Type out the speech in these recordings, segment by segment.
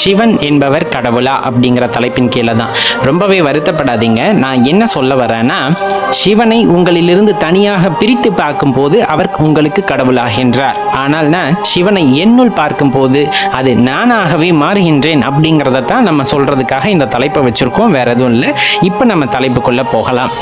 சிவன் என்பவர் கடவுளா அப்படிங்கிற தலைப்பின் கீழே தான் ரொம்பவே வருத்தப்படாதீங்க. நான் என்ன சொல்ல வரேன்னா சிவனை உங்களிலிருந்து தனியாக பிரித்து பார்க்கும்போது அவர் உங்களுக்கு கடவுளாகின்றார் ஆனால் நான் சிவனை என்னுள் பார்க்கும்போது அது நானாகவே மாறுகின்றேன் அப்படிங்கிறத தான் நம்ம சொல்றதுக்காக இந்த தலைப்பை வச்சிருக்கோம். வேற எதுவும் இல்லை. இப்போ நம்ம தலைப்புக்குள்ள போகலாம்.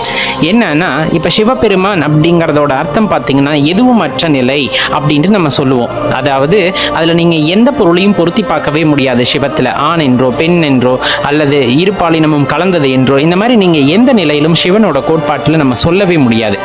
என்னன்னா இப்போ சிவபெருமான் அப்படிங்கிறதோட அர்த்தம் பார்த்தீங்கன்னா எதுவும் அற்ற நிலை அப்படின்ட்டு நம்ம சொல்லுவோம். அதாவது அதில் நீங்கள் எந்த பொருளையும் பொருத்தி பார்க்கவே முடியாது. சிவத்தில் ஆண் என்றோ பெண் என்றோ அல்லது இரு பாலினமும் கலந்தது என்றோ இந்த மாதிரி நீங்கள் எந்த நிலையிலும் சிவனோட கோட்பாட்டில் நம்ம சொல்லவே முடியாது.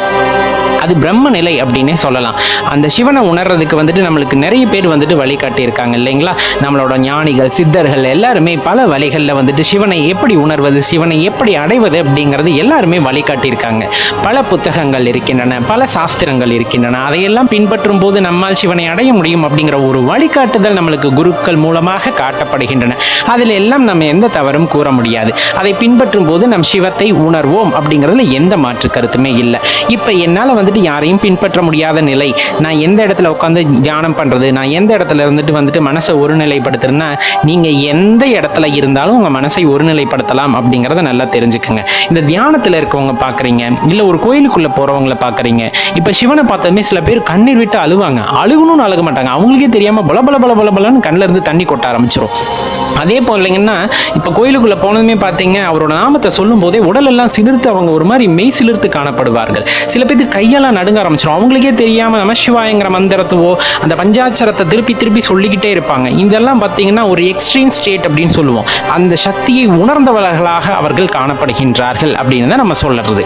அது பிரம்ம நிலை அப்படின்னே சொல்லலாம். அந்த சிவனை உணர்றதுக்கு வந்துட்டு நம்மளுக்கு நிறைய பேர் வந்துட்டு வழிகாட்டியிருக்காங்க இல்லைங்களா? நம்மளோட ஞானிகள் சித்தர்கள் எல்லாருமே பல வழிகளில் வந்துட்டு சிவனை எப்படி உணர்வது சிவனை எப்படி அடைவது அப்படிங்கிறது எல்லாருமே வழிகாட்டியிருக்காங்க பல புத்தகங்கள் இருக்கின்றன பல சாஸ்திரங்கள் இருக்கின்றன. அதையெல்லாம் பின்பற்றும் போது நம்மால் சிவனை அடைய முடியும் அப்படிங்கிற ஒரு வழிகாட்டுதல் நம்மளுக்கு குருக்கள் மூலமாக காட்டப்படுகின்றன. அதில் எல்லாம் நம்ம எந்த தவறும் கூற முடியாது. அதை பின்பற்றும் போது நம் சிவத்தை உணர்வோம் அப்படிங்கிறதுல எந்த மாற்று கருத்துமே இல்லை. இப்போ என்னால் வந்துட்டு யாரையும் பின்பற்ற முடியாத நிலை. நான் எந்த இடத்துல உட்காந்து தியானம் பண்ணுறது நான் எந்த இடத்துல இருந்துட்டு வந்துட்டு மனசை ஒருநிலைப்படுத்துறேன்னா நீங்கள் எந்த இடத்துல இருந்தாலும் உங்கள் மனசை ஒருநிலைப்படுத்தலாம் அப்படிங்கிறத நல்லா தெரிஞ்சுக்கோங்க. இந்த தியானத்தில் இருக்கவங்க பார்க்குறீங்க இல்லை ஒரு கோயிலுக்குள்ளே போகிறவங்கள பார்க்குறீங்க இப்போ சிவனை பார்த்தோமே சில பேர் கண்ணீர் விட்டு அழுவாங்க. அழுகணும்னு அழுக மாட்டாங்க. அவங்களுக்கே தெரியாமல் பல பல பல பல பலன்னு கண்ணில் இருந்து தண்ணி கொட்ட ஆரம்பிச்சிடும் அதே போலங்கன்னா இப்போ கோயிலுக்குள்ள போனதுமே பார்த்தீங்க அவரோட நாமத்தை சொல்லும் போதே உடல் எல்லாம் சிலிர்த்து அவங்க ஒரு மாதிரி மெய் சிலிர்த்து காணப்படுவார்கள். சில பேருக்கு கையெல்லாம் நடுங்க ஆரம்பிச்சிடும் அவங்களுக்கே தெரியாம நமசிவாயங்கிற மந்திரத்துவோ அந்த பஞ்சாட்சரத்தை திருப்பி திருப்பி சொல்லிக்கிட்டே இருப்பாங்க. இதெல்லாம் பார்த்தீங்கன்னா ஒரு எக்ஸ்ட்ரீம் ஸ்டேட் அப்படின்னு சொல்லுவோம். அந்த சக்தியை உணர்ந்தவர்களாக அவர்கள் காணப்படுகின்றார்கள் அப்படின்னு தான் நம்ம சொல்லுறது.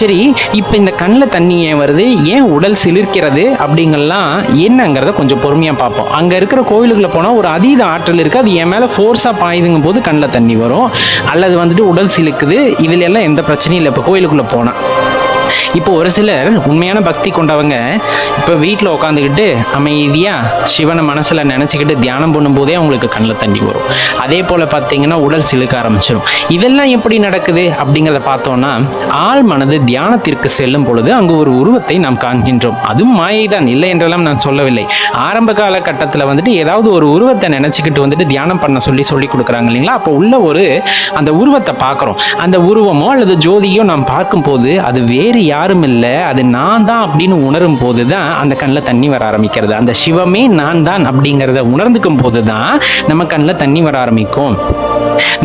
சரி இப்போ இந்த கண்ணில் தண்ணி ஏன் வருது? ஏன் உடல் சிலிர்க்கிறது? அப்படிங்கலாம் என்னங்கிறத கொஞ்சம் பொறுமையாக பார்ப்போம். அங்கே இருக்கிற கோயிலுக்குள்ள போனால் ஒரு அதீத ஆற்றல் இருக்குது அது என் மேலே ஃபோர்ஸாக பாயுதுங்கும் போது கண்ணில் தண்ணி வரும். அல்லது வந்துட்டு உடல் சிலுக்குது. இதுல எல்லாம் எந்த பிரச்சனையும் இல்லை. இப்போ கோயிலுக்குள்ளே போனால் இப்போ ஒரு சிலர் உண்மையான பக்தி கொண்டவங்க இப்போ வீட்டில் உட்காந்துக்கிட்டு அமைதியாக சிவனை மனசில் நினச்சிக்கிட்டு தியானம் பண்ணும்போதே அவங்களுக்கு கண்ணில் தண்ணி வரும். அதே போல் பார்த்தீங்கன்னா உடல் சிலுக்க ஆரம்பிச்சிடும் இதெல்லாம் எப்படி நடக்குது அப்படிங்கிறத பார்த்தோன்னா ஆள் மனது தியானத்திற்கு செல்லும் பொழுது அங்கு ஒரு உருவத்தை நாம் காண்கின்றோம். அதுவும் மாயை தான் இல்லை என்றெல்லாம் நான் சொல்லவில்லை. ஆரம்ப காலகட்டத்தில் வந்துட்டு ஏதாவது ஒரு உருவத்தை நினச்சிக்கிட்டு வந்துட்டு தியானம் பண்ண சொல்லி சொல்லி கொடுக்குறாங்க இல்லைங்களா? அப்போ உள்ள ஒரு அந்த உருவத்தை பார்க்குறோம். அந்த உருவமோ அல்லது ஜோதியோ நாம் பார்க்கும்போது அது வேறு யாரும் இல்லை அது நான் தான் அப்படின்னு உணரும் போது தான் அந்த கண்ணில் தண்ணி வர ஆரம்பிக்கிறது. அந்த சிவமே நான் தான் அப்படிங்கிறத உணர்ந்துக்கும் போது தான் நம்ம கண்ணில் தண்ணி வர ஆரம்பிக்கும்.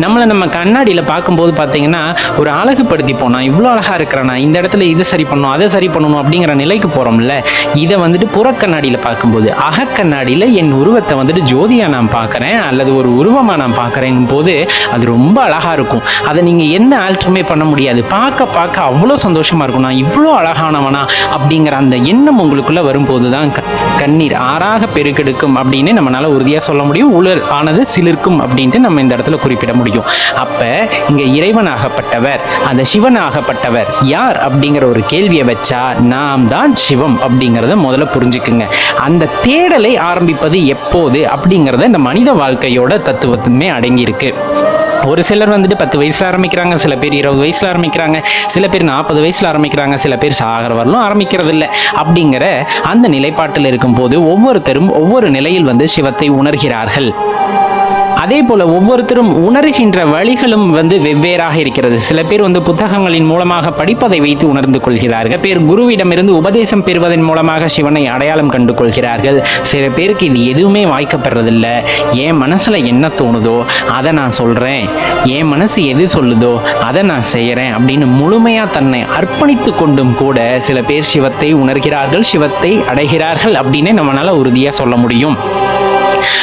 நம்மளை நம்ம கண்ணாடியில் பார்க்கும்போது பார்த்தீங்கன்னா ஒரு அழகுபடுத்தி போனால் இவ்வளோ அழகாக இருக்கிறானா இந்த இடத்துல இதை சரி பண்ணணும் அதை சரி பண்ணணும் அப்படிங்கிற நிலைக்கு போகிறோம்ல இதை வந்துட்டு புறக்கண்ணாடியில் பார்க்கும்போது அகக்கண்ணாடியில் என் உருவத்தை வந்துட்டு ஜோதியாக நான் பார்க்குறேன் அல்லது ஒரு உருவமாக நான் பார்க்குறேங்கும் போது அது ரொம்ப அழகாக இருக்கும். அதை நீங்கள் என்ன ஆல்ட்ருமே பண்ண முடியாது. பார்க்க பார்க்க அவ்வளோ சந்தோஷமாக இருக்கும். நான் இவ்வளோ அழகானவனா அப்படிங்கிற அந்த எண்ணம் உங்களுக்குள்ளே வரும்போது தான் க- கண்ணீர் ஆறாக பெருக்கெடுக்கும் அப்படின்னு நம்மளால் உறுதியாக சொல்ல முடியும். உலர் ஆனது சிலிர்க்கும் அப்படின்ட்டு நம்ம இந்த இடத்துல குறிப்பிட முடியும். அப்போ இங்கே இறைவனாகப்பட்டவர் அந்த சிவனாகப்பட்டவர் யார் அப்படிங்கிற ஒரு கேள்வியை வச்சா நாம் தான் சிவம் அப்படிங்கிறத முதல்ல புரிஞ்சுக்குங்க. அந்த தேடலை ஆரம்பிப்பது எப்போது அப்படிங்கிறத இந்த மனித வாழ்க்கையோட தத்துவத்துமே அடங்கியிருக்கு. ஒரு சிலர் வந்துட்டு பத்து வயசில் ஆரம்பிக்கிறாங்க சில பேர் இருபது வயசில் ஆரம்பிக்கிறாங்க சில பேர் நாற்பது வயசில் ஆரம்பிக்கிறாங்க சில பேர் சாகர வரலும் ஆரம்பிக்கிறது இல்லை அப்படிங்கிற அந்த நிலைப்பாட்டில் இருக்கும்போது ஒவ்வொருத்தரும் ஒவ்வொரு நிலையில் வந்து சிவத்தை உணர்கிறார்கள். அதே போல ஒவ்வொருத்தரும் உணர்கின்ற வழிகளும் வந்து வெவ்வேறாக இருக்கிறது. சில பேர் வந்து புத்தகங்களின் மூலமாக படிப்பதை வைத்து உணர்ந்து கொள்கிறார்கள். பேர் குருவிடமிருந்து உபதேசம் பெறுவதன் மூலமாக சிவனை அடையாளம் கண்டு கொள்கிறார்கள். சில பேருக்கு இது எதுவுமே வாய்க்கப்படுறதில்லை. என் மனசுல என்ன தோணுதோ அதை நான் சொல்றேன். என் மனசு எது சொல்லுதோ அதை நான் செய்கிறேன் அப்படின்னு முழுமையா தன்னை அர்ப்பணித்து கொண்டும் கூட சில பேர் சிவத்தை உணர்கிறார்கள் சிவத்தை அடைகிறார்கள் அப்படின்னு நம்மளால உறுதியா சொல்ல முடியும்.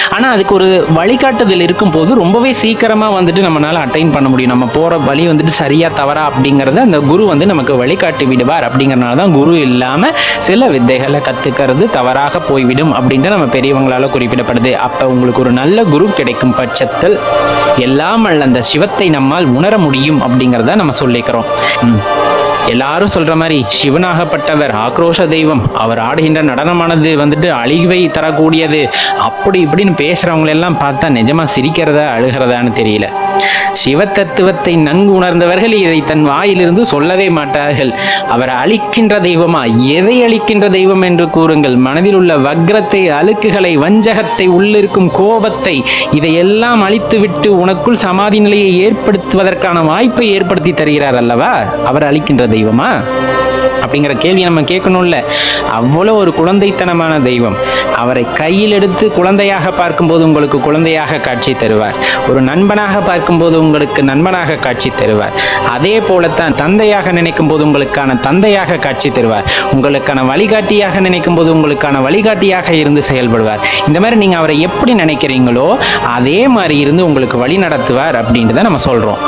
ஆனால் அதுக்கு ஒரு வழிகாட்டுதல் இருக்கும்போது ரொம்பவே சீக்கிரமாக வந்துட்டு நம்மளால அட்டைன் பண்ண முடியும். நம்ம போகிற வழி வந்துட்டு சரியா தவறா அப்படிங்கிறத அந்த குரு வந்து நமக்கு வழிகாட்டி விடுவார். அப்படிங்கிறனால தான் குரு இல்லாமல் சில வித்தைகளை கற்றுக்கிறது தவறாக போய்விடும் அப்படின்ட்டு நம்ம பெரியவங்களால் குறிப்பிடப்படுது. அப்போ உங்களுக்கு ஒரு நல்ல குரு கிடைக்கும் பட்சத்தில் எல்லாம் அல்ல அந்த சிவத்தை நம்மால் உணர முடியும் அப்படிங்கிறத நம்ம சொல்லிக்கிறோம். ம். எல்லாரும் சொல்ற மாதிரி சிவனாகப்பட்டவர் ஆக்ரோஷ தெய்வம் அவர் ஆடுகின்ற நடனமானது வந்துட்டு அழிவை தரக்கூடியது. அப்படி இப்படின்னு பேசுறவங்களெல்லாம் பார்த்தா நிஜமா சிரிக்கிறதா அழுகிறதான்னு தெரியல. சிவ தத்துவத்தை நன்கு உணர்ந்தவர்கள் இதை தன் வாயிலிருந்து சொல்லவே மாட்டார்கள். அவர் அழிக்கின்ற தெய்வமா? எதை அழிக்கின்ற தெய்வம் என்று கூறுங்கள்? மனதில் உள்ள வக்ரத்தை அழுக்குகளை வஞ்சகத்தை உள்ளிருக்கும் கோபத்தை இதையெல்லாம் அழித்துவிட்டு உனக்குள் சமாதி நிலையை ஏற்படுத்துவதற்கான வாய்ப்பை ஏற்படுத்தி தருகிறார் அல்லவா? அவர் அழிக்கின்ற தெய்வமா? அப்படிங்கிற கேள்வி நம்ம கேட்கணும்ல? அவ்வளோ ஒரு குழந்தைத்தனமான தெய்வம். அவரை கையில் எடுத்து குழந்தையாக பார்க்கும்போது உங்களுக்கு குழந்தையாக காட்சி தருவார். ஒரு நண்பனாக பார்க்கும்போது உங்களுக்கு நண்பனாக காட்சி தருவார். அதே போலத்தான் தந்தையாக நினைக்கும் போது உங்களுக்கான தந்தையாக காட்சி தருவார். உங்களுக்கான வழிகாட்டியாக நினைக்கும் போது உங்களுக்கான வழிகாட்டியாக இருந்து செயல்படுவார். இந்த மாதிரி நீங்கள் அவரை எப்படி நினைக்கிறீங்களோ அதே மாதிரி இருந்து உங்களுக்கு வழி நடத்துவார் அப்படின்றத நம்ம சொல்கிறோம்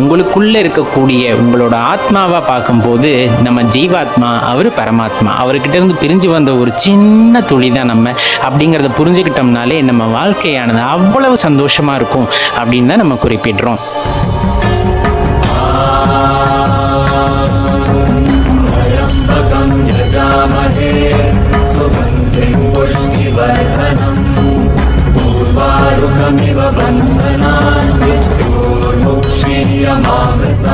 உங்களுக்குள்ளே இருக்கக்கூடிய உங்களோட ஆத்மாவாக பார்க்கும்போது நம்ம ஜீவாத்மா அவர் பரமாத்மா அவர்கிட்ட இருந்து பிரிஞ்சு வந்த ஒரு சின்ன துளி தான் நம்ம அப்படிங்கிறத புரிஞ்சுக்கிட்டோம்னாலே நம்ம வாழ்க்கையானது அவ்வளவு சந்தோஷமா இருக்கும் அப்படின்னு தான் நம்ம குறிப்பிடுறோம் त्र्यम्बकं यजामहे सुगन्धिं पुष्टिवर्धनम् पूर्वारुकमिव बन्धनान् विद्योर्मुक्षीयमामृत